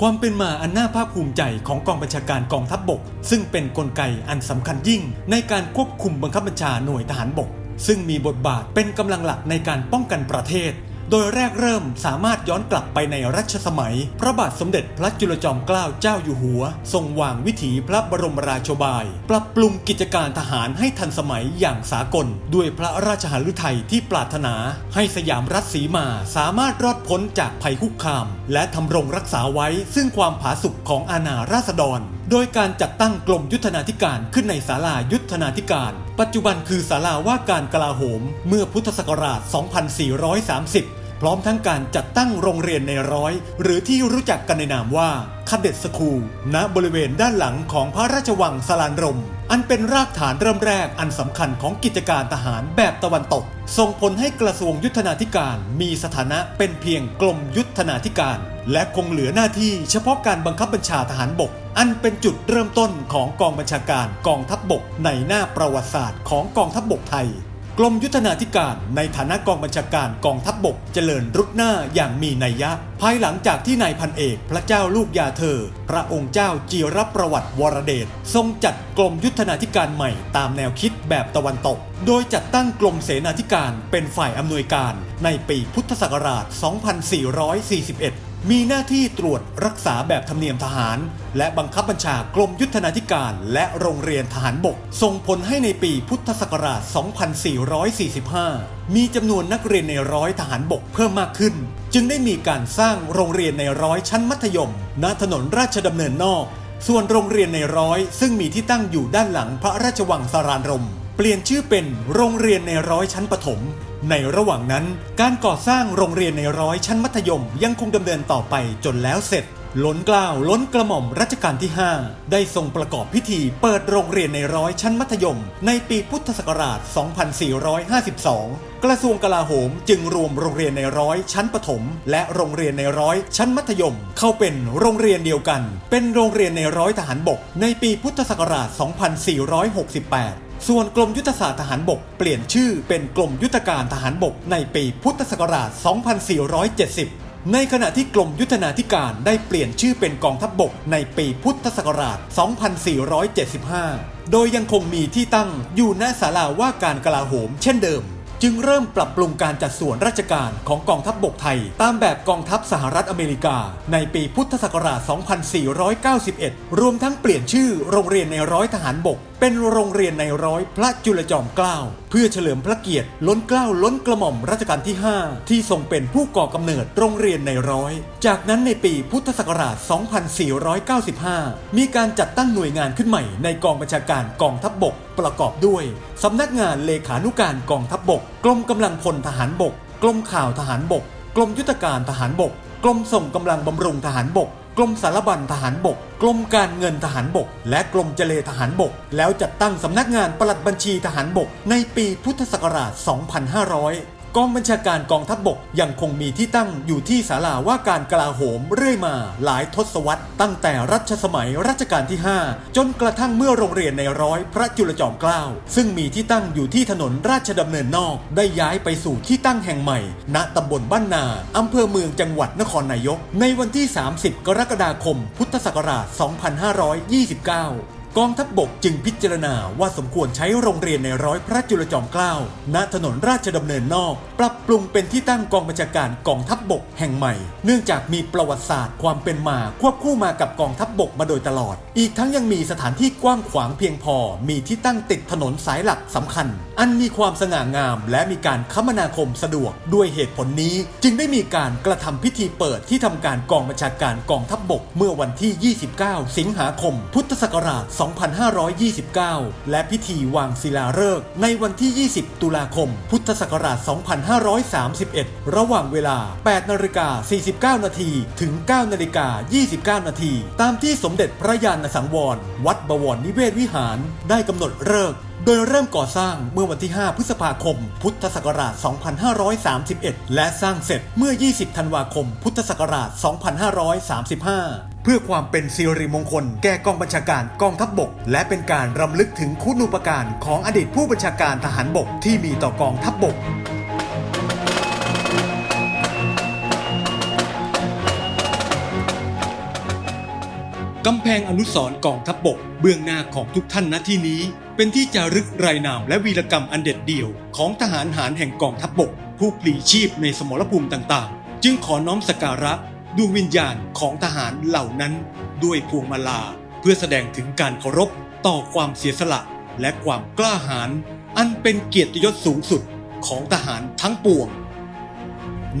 ความเป็นมาอันน่าภาคภูมิใจของกองบัญชาการกองทัพบบก ซึ่งเป็นนกลไกอันสำคัญยิ่ง ในการควบคุมบังคับบัญชาหน่วยทหารบก ซึ่งมีบทบาทเป็นกำลังหลักในการป้องกันประเทศ โดยแรกเริ่มสามารถย้อนกลับไปในรัชสมัย พระบาทสมเด็จพระจุลจอมเกล้าเจ้าอยู่หัว ทรงวางวิถีพระบรมราชบาย ปรับปรุงกิจการทหารให้ทันสมัยอย่างสากล ด้วยพระราชหฤทัยที่ปรารถนา ให้สยามรัฐสีมาสามารถรอดพ้นจากภัยคุกคาม และทำรงรักษาไว้ซึ่งความผาสุกของอาณาราษฎร โดยการจัดตั้งกรมยุทธนาธิการขึ้นในศาลายุทธนาธิการ ปัจจุบันคือศาลาว่าการกลาโหม เมื่อพุทธศักราช 2430 พร้อมทั้งการจัดตั้งโรงเรียนในร้อย หรือที่รู้จักกันในนามว่าคเด็ดสคูลณบริเวณด้านหลังของพระราชวังสลานรม อันเป็นรากฐานเริ่มแรกอันสำคัญของกิจการทหารแบบตะวันตก ส่งผลให้กระทรวงยุทธนาธิการมีสถานะเป็นเพียงกรมยุทธนาธิการ และคงเหลือหน้าที่เฉพาะการบังคับบัญชาทหารบก อันเป็นจุดเริ่มต้นของกองบัญชาการกองทัพบบกในหน้าประวัติศาสตร์ของกองทัพบบกไทย กรมยุทธนาธิการในฐานะกองบัญชาการกองทัพบบกเจริญรุดหน้าอย่างมีนัยยะ ภายหลังจากที่นายพันเอกพระเจ้าลูกยาเธอ พระองค์เจ้าจีรประวัติวรเดชทรงจัดกรมยุทธนาธิการใหม่ตามแนวคิดแบบตะวันตก โดยจัดตั้งกรมเสนาธิการเป็นฝ่ายอำนวยการในปีพุทธศักราช 2441 มีหน้าที่ตรวจรักษาแบบธรรมเนียมทหาร และบังคับบัญชากรมยุทธนาธิการ และโรงเรียนทหารบก ส่งผลให้ในปีพุทธศักราช 2445 มีจำนวนนักเรียนในร้อยทหารบกเพิ่มมากขึ้น จึงได้มีการสร้างโรงเรียนในร้อยชั้นมัธยม ณถนนราชดำเนินนอก ส่วนโรงเรียนในร้อย ซึ่งมีที่ตั้งอยู่ด้านหลังพระราชวังสารานรม เปลี่ยนชื่อเป็นโรงเรียนในร้อยชั้นประถมในระหว่างนั้น การก่อสร้างโรงเรียนในร้อยชั้นมัธยมยังคงดำเนินต่อไปจนแล้วเสร็จ ล้นกล้าวล้นกระหม่อมรัชกาลที่ 5 ได้ทรงประกอบพิธีเปิดโรงเรียนในร้อยชั้นมัธยม ในปีพุทธศักราช 2452 กระทรวงกลาโหมจึงรวมโรงเรียนในร้อยชั้นประถมและโรงเรียนในร้อยชั้นมัธยม เข้าเป็นโรงเรียนเดียวกัน เป็นโรงเรียนในร้อยทหารบก ในปีพุทธศักราช 2468 ส่วนกรมยุทธศาสตร์ทหารบกเปลี่ยนชื่อเป็นกรมยุทธการทหารบกในปีพุทธศักราช 2470 ในขณะที่กรมยุทธนาธิการได้เปลี่ยนชื่อเป็นกองทัพบบกในปีพุทธศักราช 2475 โดยยังคงมีที่ตั้งอยู่ณศาลาว่าการกลาโหมเช่นเดิมจึงเริ่มปรับปรุงการจัดส่วนราชการของกองทัพบบกไทย ตามแบบกองทัพสหรัฐอเมริกา ในปีพุทธศักราช 2491 รวมทั้งเปลี่ยนชื่อโรงเรียนในร้อยทหารบก เป็นโรงเรียนในร้อยพระจุลจอมเกล้าเพื่อเฉลิมพระเกียรติล้นเกล้าล้นกระหม่อมรัชกาลที่ 5 ที่ทรงเป็นผู้ก่อกำเนิดโรงเรียนในร้อย จากนั้นในปีพุทธศักราช 2495 มีการจัดตั้งหน่วยงานขึ้นใหม่ในกองบัญชาการกองทัพบบก ประกอบด้วยสำนักงานเลขานุการกองทัพบบก กรมกำลังพลทหารบก กรมข่าวทหารบก กรมยุทธการทหารบก กรมส่งกำลังบำรุงทหารบก กรมสารบัญทหารบก กรมการเงินทหารบก และกรมเจเลทหารบก แล้วจัดตั้งสำนักงานปลัดบัญชีทหารบก ในปีพุทธศักราช 2500 กองบัญชาการกองทัพบบกยังคงมีที่ตั้งอยู่ที่ศาลาว่าการกลาโหมเรื่อยมาหลายทศวรรษ ตั้งแต่รัชสมัยรัชกาลที่ 5 จนกระทั่งเมื่อโรงเรียนในร้อยพระจุลจอมเกล้าซึ่งมีที่ตั้งอยู่ที่ถนนราชดำเนินนอก ได้ย้ายไปสู่ที่ตั้งแห่งใหม่ ณตำบลบ้านนาอำเภอเมืองจังหวัดนครนายก ในวันที่ 30 กรกฎาคม พุทธศักราช 2529 กองทัพบบกจึงพิจารณาว่าสมควรใช้โรงเรียนในร้อยพระจุลจอมเกล้าณถนนราชดำเนินนอก ปรับปรุงเป็นที่ตั้งกองบัญชาการกองทัพบบกแห่งใหม่ เนื่องจากมีประวัติศาสตร์ความเป็นมาควบคู่มากับกองทัพบบกมาโดยตลอด อีกทั้งยังมีสถานที่กว้างขวางเพียงพอ มีที่ตั้งติดถนนสายหลักสำคัญ อันมีความสง่างาม และมีการคมนาคมสะดวก ด้วยเหตุผลนี้ จึงได้มีการกระทำพิธีเปิดที่ทำการกองบัญชาการกองทัพบบกเมื่อวันที่ 29 สิงหาคม พุทธศักราช2529 และพิธีวางศิลาฤกษ์ในวันที่ 20 ตุลาคม พุทธศักราช 2531 ระหว่างเวลา 8นาฬิกา49 นาที ถึง 9นาฬิกา29 นาที ตามที่สมเด็จพระยาณสังวร วัดบวรนิเวศวิหาร ได้กำหนดฤกษ์โดยเริ่มก่อสร้างเมื่อวันที่ 5 พฤษภาคม พุทธศักราช 2531 และสร้างเสร็จเมื่อ 20 ธันวาคม พุทธศักราช 2535 เพื่อความเป็นสิริมงคล แก่กองบัญชาการกองทัพบบก และเป็นการรำลึกถึงคุณูปการของอดีตผู้บัญชาการทหารบกที่มีต่อกองทัพบบกกำแพงอนุสร์กองทัพบก เบื้องหน้าของทุกท่านณที่นี้ เป็นที่จารึกรายนามและวีรกรรมอันเด็ดเดี่ยว ของทหารหารแห่งกองทัพบกผู้ปลีชีพในสมรภูมิต่างๆ จึงขอน้อมสักการะ ดวงวิญญาณของทหารเหล่านั้นด้วยพวงมาลา เพื่อแสดงถึงการเคารพต่อความเสียสละและความกล้าหาญอันเป็นเกียรติยศสูงสุดของทหารทั้งปวง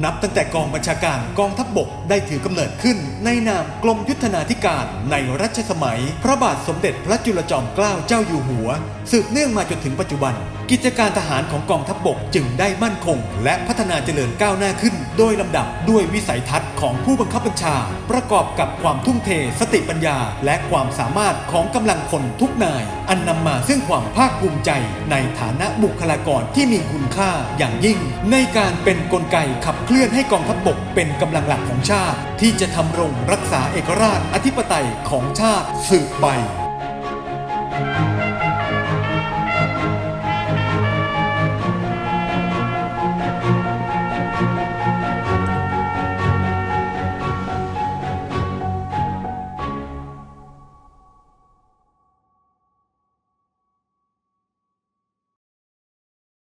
นับตั้งแต่กองบัญชาการกองทัพบบกได้ถือกำเนิดขึ้น ในนามกรมยุทธนาธิการในรัชสมัย พระบาทสมเด็จพระจุลจอมเกล้าเจ้าอยู่หัว สืบเนื่องมาจนถึงปัจจุบัน กิจการทหารของกองทัพบบกจึงได้มั่นคง และพัฒนาเจริญก้าวหน้าขึ้น โดยลำดับด้วยวิสัยทัศน์ของผู้บังคับบัญชา ประกอบกับความทุ่มเท สติปัญญา และความสามารถของกำลังพลทุกนาย อันนำมาซึ่งความภาคภูมิใจ ในฐานะบุคลากรที่มีคุณค่าอย่างยิ่ง ในการเป็นนกลไกขับเคลื่อนให้กองทัพบบกเป็นกำลังหลักของชาติ ที่จะทำรงรักษาเอกราชอธิปไตยของชาติสืบไป